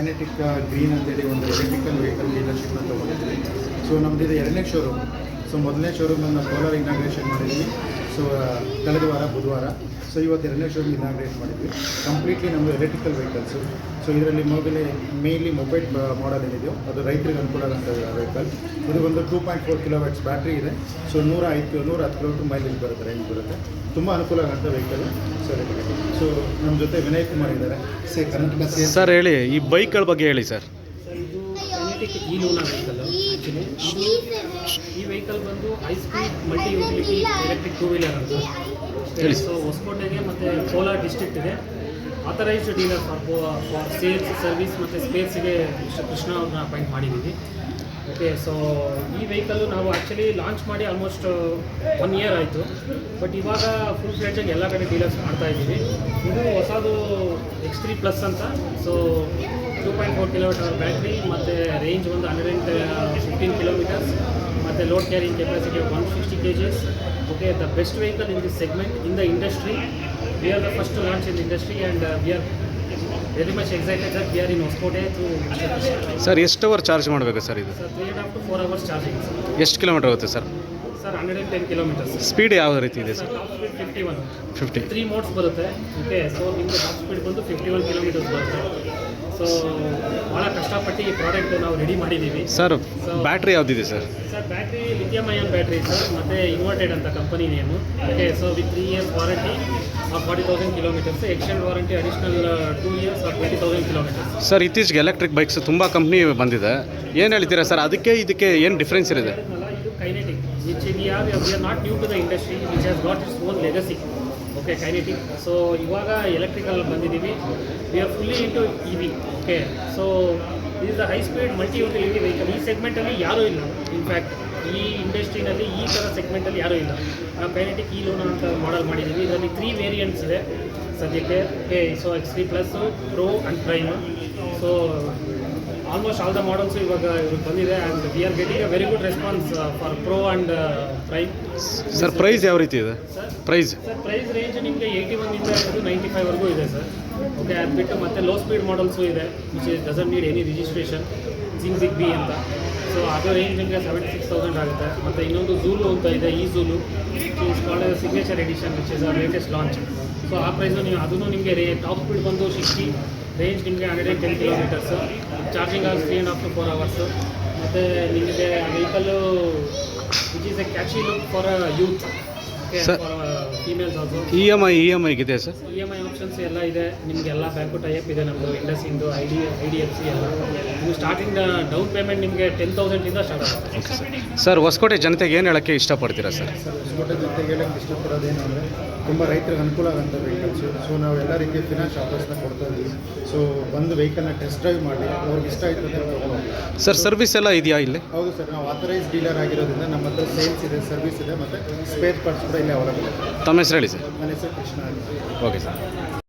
Kinetic green ಅಂತೇಳಿ ಒಂದು electrical vehicle ಡೀಲರ್ಶಿಪ್ನ ತೊಗೊಂಡಿದ್ವಿ ಸೊ ನಮ್ಮದಿದೆ ಎರಡನೇ ಶೋರೂಮ್ ಸೊ ಮೊದಲನೇ ಶೋರೂಮ್ ಶೋರೂಮನ್ನು ಕೋಲಾರ್ ಇನಾಗ್ರೇಷನ್ ಮಾಡಿದ್ವಿ. ಸೊ ಕಳೆದ ವಾರ, ಬುಧವಾರ. ಸೊ ಇವತ್ತು ಎರಡನೇ ಶೋರೂಮ್ ಇನಾಗ್ರೇಟ್ ಮಾಡಿದ್ವಿ. ಕಂಪ್ಲೀಟ್ಲಿ ನಮ್ಮದು ಎಲೆಕ್ಟ್ರಿಕಲ್ ವೆಹಿಕಲ್ಸು ಸೊ ಇದರಲ್ಲಿ ಮೊಬೈಲ್ ಮೇನ್ಲಿ ಮೊಬೈಲ್ ಮಾಡಲ್ ಏನಿದೆಯೋ, ಅದು ರೈತರಿಗೆ ಅನುಕೂಲ ಆಗೋಂಥ ವೆಹಿಕಲ್ ಇದು ಒಂದು two point four kilo watts battery ಇದೆ. ಸೊ ನೂರ ಐದು, ನೂರ ಹತ್ತು ಕಿಲೋಮೀಟರ್ ಮೈಲೇಜ್ ಬರುತ್ತೆ ರೇಂಜ್ ಬರುತ್ತೆ. ತುಂಬ ಅನುಕೂಲ ಆಗೋಂಥ ವೆಹಿಕಲ್ ಸರಿ ಸೊ ನಮ್ಮ ಜೊತೆ ವಿನಯ್ ಕುಮಾರ್ ಇದ್ದಾರೆ. ಸೇ ಸರ್ ಹೇಳಿ, ಈ ಬೈಕ್ಗಳ ಬಗ್ಗೆ ಹೇಳಿ ಸರ್ ಕೈನೆಟಿಕ್ ಈ ಲೂನಾ ವೆಹಿಕಲ್ ಆ್ಯಕ್ಚುಲಿ ಈ ವೆಹಿಕಲ್ ಬಂದು high speed multi utility electric two wheeler ಅಂತ. ಸೊ ಹೊಸಕೋಟೆಗೆ ಮತ್ತು Kolar ಡಿಸ್ಟ್ರಿಕ್ಟ್ಗೆ authorised dealer for for sales service ಮತ್ತು ಸ್ಪೇರ್ಸಿಗೆ ಕೃಷ್ಣ ಅವ್ರನ್ನ ಅಪಾಯಿಂಟ್ ಮಾಡಿದ್ದೀವಿ ಓಕೆ ಸೊ ಈ ವೆಹಿಕಲ್ಲು ನಾವು ಆ್ಯಕ್ಚುಲಿ ಲಾಂಚ್ ಮಾಡಿ ಆಲ್ಮೋಸ್ಟ್ ಒನ್ ಇಯರ್ ಆಯಿತು. ಬಟ್ ಇವಾಗ ಫುಲ್ ಫ್ಲೆಡ್ಜಾಗಿ ಎಲ್ಲ ಕಡೆ ಡೀಲರ್ಸ್ ಮಾಡ್ತಾ ಇದ್ದೀವಿ. ಇದು ಹೊಸದು ಎಕ್ಸ್ ತ್ರೀ ಪ್ಲಸ್ ಅಂತ. So two point four kilometre battery ಮತ್ತು ರೇಂಜ್ ಒಂದು ಹಂಡ್ರೆಡ್ ಆ್ಯಂಡ್ ಫಿಫ್ಟೀನ್ ಕಿಲೋಮೀಟರ್ಸ್ ಮತ್ತು load carrying capacity one sixty kgs okay the best vehicle in this segment in the industry we are the first launch in industry and we are very much excited sir we are in Hosakote too sir ಎಷ್ಟು hour charge ಮಾಡಬೇಕು sir ಇದು? Sir three and half to four hours charging ಎಷ್ಟು kilometre ಆಗುತ್ತೆ sir sir hundred and ten kilometres speed ಯಾವ ರೀತಿ ಇದೆ sir sir fifty one fifty three modes ಬರುತ್ತೆ. Okay so ನಿಮಗೆ ಸ್ಪೀಡ್ ಬಂದು ಫಿಫ್ಟಿ ಒನ್ ಕಿಲೋಮೀಟರ್ಸ್ ಬರುತ್ತೆ. ಸೊ ಭಾಳ ಕಷ್ಟಪಟ್ಟು ಈ ಪ್ರಾಡಕ್ಟ್ ನಾವು ರೆಡಿ ಮಾಡಿದ್ದೀವಿ. Sir battery ಯಾವ್ದಿದೆ sir? Sir battery lithium ion battery sir ಮತ್ತು ಇನ್ವರ್ಟೆಡ್ ಅಂತ company name okay so with three years warranty forty thousand kilometres extend warranty additional two years or twenty thousand kilometres sir ಇತ್ತೀಚೆಗೆ electric bikes ತುಂಬ company ಬಂದಿದೆ. ಏನು ಹೇಳ್ತೀರಾ sir? ಅದಕ್ಕೆ ಇದಕ್ಕೆ ಏನು ಡಿಫ್ರೆನ್ಸ್ ಇದೆ ಹೇಳಿದ್ನಲ್ಲ, which we have, we are not new not the to the industry which its own legacy. Okay Kinetic so ಇವಾಗ ಎಲೆಕ್ಟ್ರಿಕಲ್ ಬಂದಿದ್ದೀವಿ. We are fully into E V okay so is the high speed multi utility vehicle ಈ ಸೆಗ್ಮೆಂಟಲ್ಲಿ ಯಾರೂ ಇಲ್ಲ. In fact ಈ ಇಂಡಸ್ಟ್ರಿನಲ್ಲಿ ಈ ಥರ ಸೆಗ್ಮೆಂಟಲ್ಲಿ ಯಾರೂ ಇಲ್ಲ. ನಾವು ಕೈನೆಟಿಕ್ ಈ ಲೋನ್ ಅಂತ ಮಾಡಲ್ ಮಾಡಿದ್ದೀವಿ. ಇದರಲ್ಲಿ ತ್ರೀ ವೇರಿಯಂಟ್ಸ್ ಇದೆ ಸದ್ಯಕ್ಕೆ. Okay so X three plus pro and prime so almost all the models ಇವಾಗ ಇವ್ರಿಗೆ ಬಂದಿದೆ and we are getting a very good response for pro and prime sir price ಯಾವ ರೀತಿ ಇದೆ? ಪ್ರೈಸ್ ಸರ್ ಪ್ರೈಸ್ ರೇಂಜ್ ನಿಮಗೆ eighty ಒನ್ನಿಂದ ಹಿಡಿದು ninety ಫೈವ್ವರೆಗೂ ಇದೆ ಸರ್ ಓಕೆ ಅದು ಬಿಟ್ಟು ಮತ್ತೆ ಲೋ ಸ್ಪೀಡ್ ಮಾಡಲ್ಸು ಇದೆ which is doesn't need any registration ಜಿಂಗ್ jig B ಅಂತ. ಸೊ ಅದು ರೇಂಜ್ ನಿಮಗೆ ಸೆವೆಂಟಿ ಸಿಕ್ಸ್ ತೌಸಂಡ್ ಆಗುತ್ತೆ. ಮತ್ತು ಇನ್ನೊಂದು ಝೂಲು ಅಂತ ಇದೆ ಈ Zulu is called signature edition which is a latest launch so ಆ ಪ್ರೈಸು ನೀವು ಅದನ್ನು ನಿಮಗೆ ರೇ ಟಾಪ್ ಸ್ಪೀಡ್ ಬಂದು ಸಿಕ್ಸ್ಟಿ ರೇಂಜ್ ನಿಮಗೆ hundred and ten kilometres charging ಆಗಿ three and half to four hours ಮತ್ತು ನಿಮಗೆ vehicle which is a catchy look for a youth. Females also E M I E M ಐಗಿದೆ sir E M I options ಎಲ್ಲ ಇದೆ. ನಿಮಗೆ ಎಲ್ಲ bank type ಇದೆ ನಮ್ಮದು IndusInd I D I D F C ಎಲ್ಲ. ನೀವು ಸ್ಟಾರ್ಟಿಂಗ್ ಡೌನ್ ಪೇಮೆಂಟ್ ನಿಮಗೆ ten ತೌಸಂಡಿಂದ ಸ್ಟಾರ್ಟ್ ಆಗುತ್ತೆ. ಓಕೆ ಸರ್ ಸರ್ ಹೊಸಕೋಟೆ ಜನತೆಗೆ ಏನು ಹೇಳೋಕ್ಕೆ ಇಷ್ಟಪಡ್ತೀರಾ ಸರ್ ಸರ್ ಹೊಸಕೋಟೆ ಜನತೆಗೆ ಹೇಳಕ್ಕೆ ಇಷ್ಟಪಡೋದೇನು ಅಂದರೆ ತುಂಬ ರೈತರಿಗೆ ಅನುಕೂಲ ಆಗೋಂಥ ವೆಹಿಕಲ್ಸು ಸೊ ನಾವು ಎಲ್ಲ ರೀತಿಯ ಫಿನಾನ್ಸ್ ಆಫರ್ಸ್ನ ಕೊಡ್ತಾ ಇದ್ದೀವಿ. ಸೊ ಬಂದು ವೆಹಿಕಲ್ನ ಟೆಸ್ಟ್ ಡ್ರೈವ್ ಮಾಡಿ ಅವ್ರಿಗೆ ಇಷ್ಟ ಆಯ್ತು ಅಂತ ಸರ್ ಸರ್ವಿಸ್ ಎಲ್ಲ ಇದೆಯಾ ಇಲ್ಲಿ? ಹೌದು ಸರ್ ನಾವು ಆಥರೈಸ್ ಡೀಲರ್ ಆಗಿರೋದ್ರಿಂದ ನಮ್ಮ ಹತ್ರ ಸೇಲ್ಸ್ ಇದೆ ಸರ್ವಿಸ್ ಇದೆ ಮತ್ತು ಸ್ಪೇರ್ ಪಾರ್ಟ್ಸ್ ಕೂಡ ಇಲ್ಲೇ ಅವೈಲಬಲ್ ತಮ್ಮ ಹೆಸರು ಹೇಳಿ ಸರ್ ನನ್ನ ಹೆಸರು ಕೃಷ್ಣ ಓಕೆ ಸರ್